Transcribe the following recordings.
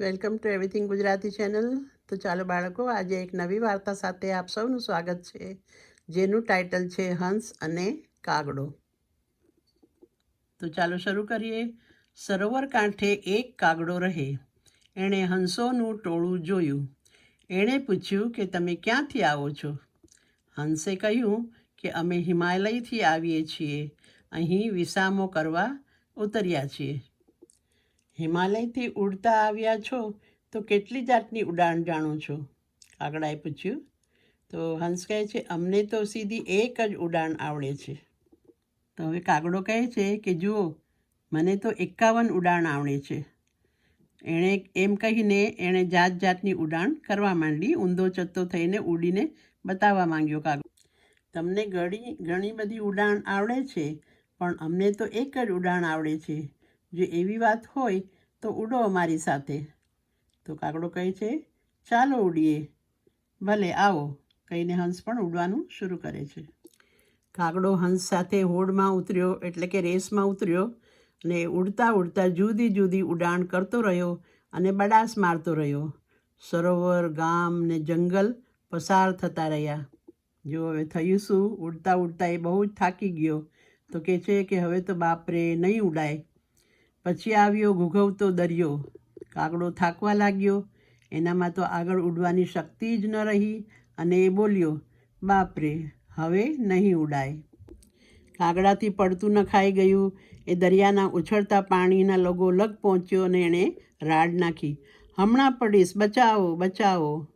Welcome to everything Gujarati channel. તો ચાલો બાળકો, આજે એક નવી વાર્તા સાથે આપ સૌનું સ્વાગત છે, જેનું ટાઇટલ છે હંસ અને કાગડો. તો ચાલો શરૂ કરીએ. સરોવર કાંઠે એક કાગડો રહે. એણે હંસોનું ટોળું જોયું. એણે પૂછ્યું કે, તમે ક્યાંથી આવો છો? હંસે કહ્યું કે, અમે હિમાલયથી આવીએ છીએ. અહીં વિસામો કરવા ઉતર્યા છીએ. હિમાલયથી ઉડતા આવ્યા છો, તો કેટલી જાતની ઉડાન જાણો છો? કાગડાએ પૂછ્યું. તો હંસ કહે છે, અમને તો સીધી એક જ ઉડાન આવડે છે. તો હવે કાગડો કહે છે કે, જુઓ, મને તો એકાવન ઉડાન આવડે છે. એણે એમ કહીને એણે જાત જાતની ઉડાન કરવા માંડી, ઊંધો ચત્તો થઈને ઉડીને બતાવવા માંગ્યો કાગડો. તમને ઘણી ઘણી બધી ઉડાન આવડે છે, પણ અમને તો એક જ ઉડાન આવડે છે. જો એવી વાત હોય તો ઉડો અમારી સાથે. તો કાગડો કહે છે, ચાલો ઉડીએ. ભલે આવો, કહીને હંસ પણ ઉડવાનું શરૂ કરે છે. કાગડો હંસ સાથે હોડમાં ઉતર્યો, એટલે કે રેસમાં ઉતર્યો, અને ઉડતા ઉડતા જુદી જુદી ઉડાણ કરતો રહ્યો અને બડાસ મારતો રહ્યો. સરોવર, ગામ ને જંગલ પસાર થતા રહ્યા. જો હવે થયું શું? ઉડતા ઉડતા એ બહુ જ થાકી ગયો. તો કહે છે કે હવે તો બાપરે નહીં ઉડાય. પછી આવ્યો, ઘૂઘવતો દરિયો. કાગડો થાકવા લાગ્યો. એનામાં તો આગળ ઉડવાની શક્તિ જ ન રહી અને એ બોલ્યો, બાપરે, હવે નહીં ઉડાય. કાગડાથી પડતું ન ખાઈ ગયું. એ દરિયાના ઉછળતા પાણીના લગો લગ પહોંચ્યો અને એણે રાડ નાખી. હમણાં પડીશ, બચાવો બચાવો.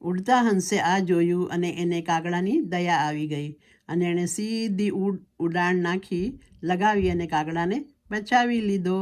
ઉડતા હંસે આ જોયું અને એને કાગડાની દયા આવી ગઈ અને એણે સીધી ઉડ, ઉડાણ નાખી લગાવી અને કાગડાને બચાવી લીધો.